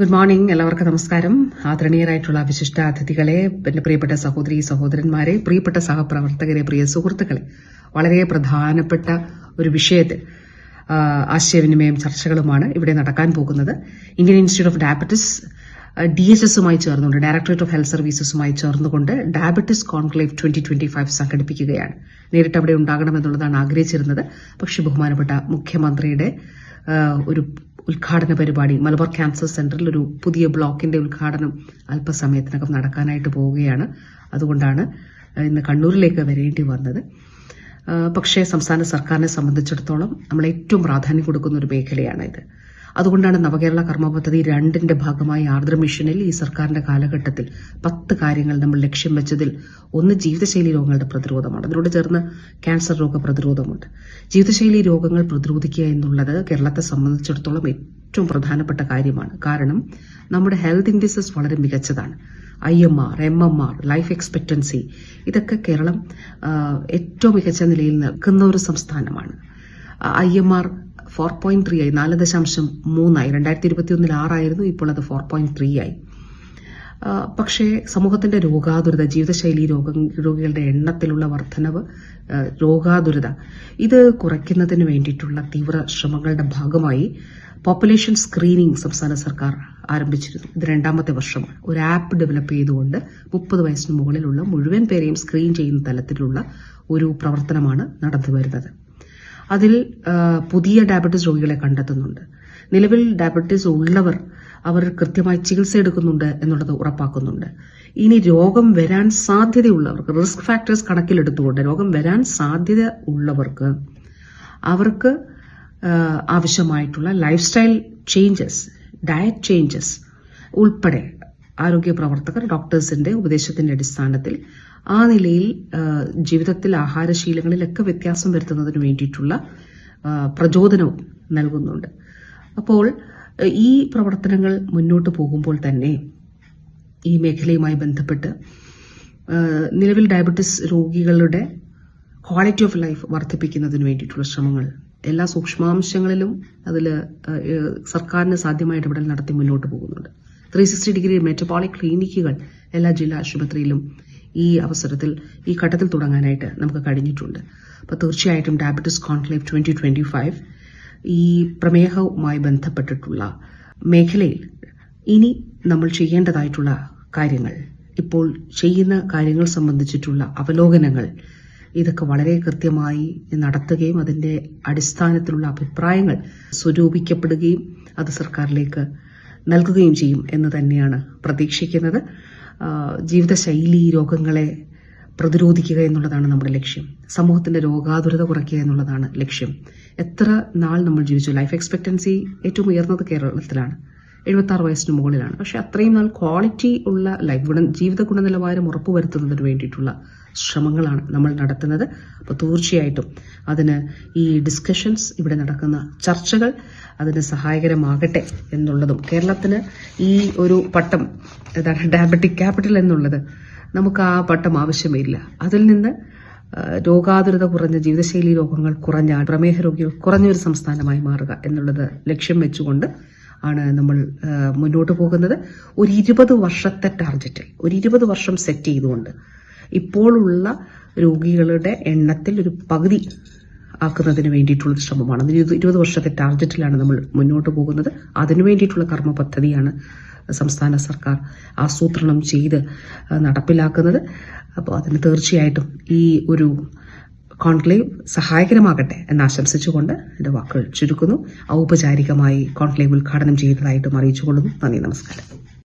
Good morning എല്ലാവർക്കും നമസ്കാരം. ആദരണീയരായിട്ടുള്ള വിശിഷ്ട അതിഥികളെ എന്റെ പ്രിയപ്പെട്ട സഹോദരി സഹോദരന്മാരെ പ്രിയപ്പെട്ട സഹപ്രവർത്തകരെ പ്രിയ സുഹൃത്തുക്കളെ. വളരെ പ്രധാനപ്പെട്ട ഒരു വിഷയത്തിൽ ആശയവിനിമയം ചർച്ചകളുമാണ് ഇവിടെ നടക്കാൻ പോകുന്നത്. Indian institute of diabetes D H എസുമായി ചേർന്നുകൊണ്ട് ഡയറക്ടറേറ്റ് ഓഫ് ഹെൽത്ത് സർവീസസുമായി ചേർന്നുകൊണ്ട് diabetes conclave twenty twenty five സംഘടിപ്പിക്കുകയാണ്. നേരിട്ട് അവിടെ ഉണ്ടാകണമെന്നുള്ളതാണ് ആഗ്രഹിച്ചിരുന്നത്. പക്ഷേ ബഹുമാനപ്പെട്ട മുഖ്യമന്ത്രിയുടെ ഒരു ഉദ്ഘാടന പരിപാടി. മലബാർ ക്യാൻസർ സെന്ററിൽ ഒരു പുതിയ ബ്ലോക്കിന്റെ ഉദ്ഘാടനം അല്പസമയത്തിനകം നടക്കാനായിട്ട് പോവുകയാണ്. അതുകൊണ്ടാണ് ഇന്ന് കണ്ണൂരിലേക്ക് വരേണ്ടി വന്നത്. പക്ഷേ സംസ്ഥാന സർക്കാരിനെ സംബന്ധിച്ചിടത്തോളം നമ്മൾ ഏറ്റവും പ്രാധാന്യം കൊടുക്കുന്ന ഒരു മേഖലയാണ് ഇത് അതുകൊണ്ടാണ് നവകേരള കർമ്മ പദ്ധതി രണ്ടിന്റെ ഭാഗമായി ആർദ്ര മിഷനിൽ ഈ സർക്കാരിന്റെ കാലഘട്ടത്തിൽ പത്ത് കാര്യങ്ങൾ നമ്മൾ ലക്ഷ്യം വെച്ചതിൽ ഒന്ന് ജീവിതശൈലി രോഗങ്ങളുടെ പ്രതിരോധമാണ്. അതിനോട് ചേർന്ന് ക്യാൻസർ രോഗ പ്രതിരോധമുണ്ട്. ജീവിതശൈലി രോഗങ്ങൾ പ്രതിരോധിക്കുക എന്നുള്ളത് കേരളത്തെ സംബന്ധിച്ചിടത്തോളം ഏറ്റവും പ്രധാനപ്പെട്ട കാര്യമാണ്. കാരണം നമ്മുടെ ഹെൽത്ത് ഇൻഡിസസ് വളരെ മികച്ചതാണ്. I M R M M R life expectancy ഇതൊക്കെ കേരളം ഏറ്റവും മികച്ച നിലയിൽ നിൽക്കുന്ന ഒരു സംസ്ഥാനമാണ്. I M R four point three ആയി നാല് ദശാംശം മൂന്നായി രണ്ടായിരത്തി ഇരുപത്തി ഒന്നിൽ ആറായിരുന്നു ഇപ്പോൾ അത് ഫോർ പോയിന്റ് ത്രീ ആയി. പക്ഷേ സമൂഹത്തിന്റെ രോഗാതുരത ജീവിതശൈലി രോഗ രോഗികളുടെ എണ്ണത്തിലുള്ള വർധനവ് രോഗാതുരത ഇത് കുറയ്ക്കുന്നതിന് വേണ്ടിയിട്ടുള്ള തീവ്ര ശ്രമങ്ങളുടെ ഭാഗമായി പോപ്പുലേഷൻ സ്ക്രീനിംഗ് സംസ്ഥാന സർക്കാർ ആരംഭിച്ചിരുന്നു. ഇത് രണ്ടാമത്തെ വർഷമാണ്. ഒരു ആപ്പ് ഡെവലപ്പ് ചെയ്തുകൊണ്ട് മുപ്പത് വയസ്സിന് മുകളിലുള്ള മുഴുവൻ പേരെയും സ്ക്രീൻ ചെയ്യുന്ന തലത്തിലുള്ള ഒരു പ്രവർത്തനമാണ് നടന്നു വരുന്നത് അതിൽ പുതിയ ഡയബറ്റീസ് രോഗികളെ കണ്ടെത്തുന്നുണ്ട്. നിലവിൽ ഡയബറ്റീസ് ഉള്ളവർ അവർ കൃത്യമായി ചികിത്സ എടുക്കുന്നുണ്ട് എന്നുള്ളത് ഉറപ്പാക്കുന്നുണ്ട്. ഇനി രോഗം വരാൻ സാധ്യതയുള്ളവർക്ക് റിസ്ക് ഫാക്ടേഴ്സ് കണക്കിലെടുത്തുകൊണ്ട് രോഗം വരാൻ സാധ്യത ഉള്ളവർക്ക് അവർക്ക് ആവശ്യമായിട്ടുള്ള lifestyle changes diet changes ഉൾപ്പെടെ ആരോഗ്യ പ്രവർത്തകർ ഡോക്ടേഴ്സിന്റെ ഉപദേശത്തിന്റെ അടിസ്ഥാനത്തിൽ ആ നിലയിൽ ജീവിതത്തിൽ ആഹാരശീലങ്ങളിലൊക്കെ വ്യത്യാസം വരുത്തുന്നതിന് വേണ്ടിയിട്ടുള്ള പ്രചോദനവും നൽകുന്നുണ്ട്. അപ്പോൾ ഈ പ്രവർത്തനങ്ങൾ മുന്നോട്ട് പോകുമ്പോൾ തന്നെ ഈ മേഖലയുമായി ബന്ധപ്പെട്ട് നിലവിൽ ഡയബറ്റിസ് രോഗികളുടെ ക്വാളിറ്റി ഓഫ് ലൈഫ് വർദ്ധിപ്പിക്കുന്നതിന് വേണ്ടിയിട്ടുള്ള ശ്രമങ്ങൾ എല്ലാ സൂക്ഷ്മാംശങ്ങളിലും അതിൽ സർക്കാരിന് സാധ്യമായ ഇടപെടൽ നടത്തി മുന്നോട്ട് പോകുന്നുണ്ട്. ത്രീ സിക്സ്റ്റി ഡിഗ്രി മെറ്റബോളിക് ക്ലിനിക്കുകൾ എല്ലാ ജില്ലാ ആശുപത്രിയിലും ഈ അവസരത്തിൽ ഈ ഘട്ടത്തിൽ തുടങ്ങാനായിട്ട് നമുക്ക് കഴിഞ്ഞിട്ടുണ്ട്. അപ്പോൾ തീർച്ചയായിട്ടും diabetes conclave twenty twenty five ഈ പ്രമേഹവുമായി ബന്ധപ്പെട്ടിട്ടുള്ള മേഖലയിൽ ഇനി നമ്മൾ ചെയ്യേണ്ടതായിട്ടുള്ള കാര്യങ്ങൾ ഇപ്പോൾ ചെയ്യുന്ന കാര്യങ്ങൾ സംബന്ധിച്ചിട്ടുള്ള അവലോകനങ്ങൾ ഇതൊക്കെ വളരെ കൃത്യമായി നടത്തുകയും അതിന്റെ അടിസ്ഥാനത്തിലുള്ള അഭിപ്രായങ്ങൾ സ്വരൂപിക്കപ്പെടുകയും അത് സർക്കാരിലേക്ക് നൽകുകയും ചെയ്യും എന്ന് തന്നെയാണ് പ്രതീക്ഷിക്കുന്നത്. ജീവിതശൈലി രോഗങ്ങളെ പ്രതിരോധിക്കുക എന്നുള്ളതാണ് നമ്മുടെ ലക്ഷ്യം. സമൂഹത്തിന്റെ രോഗാതുരത കുറയ്ക്കുക എന്നുള്ളതാണ് ലക്ഷ്യം. എത്ര നാൾ നമ്മൾ ജീവിച്ചു? ലൈഫ് എക്സ്പെക്ടൻസി ഏറ്റവും ഉയർന്നത് കേരളത്തിലാണ്. എഴുപത്തി ആറ് വയസ്സിന് മുകളിലാണ്. പക്ഷെ അത്രയും നാൾ ക്വാളിറ്റി ഉള്ള ലൈഫ് ഗുണ ജീവിത ഗുണനിലവാരം ഉറപ്പുവരുത്തുന്നതിന് വേണ്ടിയിട്ടുള്ള ശ്രമങ്ങളാണ് നമ്മൾ നടത്തുന്നത്. അപ്പോൾ തീർച്ചയായിട്ടും അതിന് ഈ ഡിസ്കഷൻസ് ഇവിടെ നടക്കുന്ന ചർച്ചകൾ അതിന് സഹായകരമാകട്ടെ എന്നുള്ളതും. കേരളത്തിന് ഈ ഒരു പട്ടം എന്താണ് ഡയബറ്റിക് ക്യാപിറ്റൽ എന്നുള്ളത് നമുക്ക് ആ പട്ടം ആവശ്യമില്ല. അതിൽ നിന്ന് രോഗാതുരത കുറഞ്ഞ ജീവിതശൈലി രോഗങ്ങൾ കുറഞ്ഞ പ്രമേഹ രോഗികൾ കുറഞ്ഞൊരു സംസ്ഥാനമായി മാറുക എന്നുള്ളത് ലക്ഷ്യം വെച്ചുകൊണ്ട് ആണ് നമ്മൾ മുന്നോട്ട് പോകുന്നത്. ഒരു ഇരുപത് വർഷത്തെ ടാർഗറ്റിൽ ഒരു ഇരുപത് വർഷം സെറ്റ് ചെയ്തുകൊണ്ട് ഇപ്പോഴുള്ള രോഗികളുടെ എണ്ണത്തിൽ ഒരു പകുതി ആക്കുന്നതിന് വേണ്ടിയിട്ടുള്ള ശ്രമമാണ്. ഇരുപത് വർഷത്തെ ടാർഗറ്റിലാണ് നമ്മൾ മുന്നോട്ട് പോകുന്നത്. അതിനു വേണ്ടിയിട്ടുള്ള കർമ്മ പദ്ധതിയാണ് സംസ്ഥാന സർക്കാർ ആസൂത്രണം ചെയ്ത് നടപ്പിലാക്കുന്നത്. അപ്പോൾ അതിന് തീർച്ചയായിട്ടും ഈ ഒരു കോൺക്ലേവ് സഹായകരമാകട്ടെ എന്ന് ആശംസിച്ചുകൊണ്ട് എന്റെ വാക്കുകൾ ചുരുക്കുന്നു. ഔപചാരികമായി കോൺക്ലേവ് ഉദ്ഘാടനം ചെയ്തതായിട്ടും അറിയിച്ചുകൊള്ളുന്നു. നന്ദി നമസ്കാരം.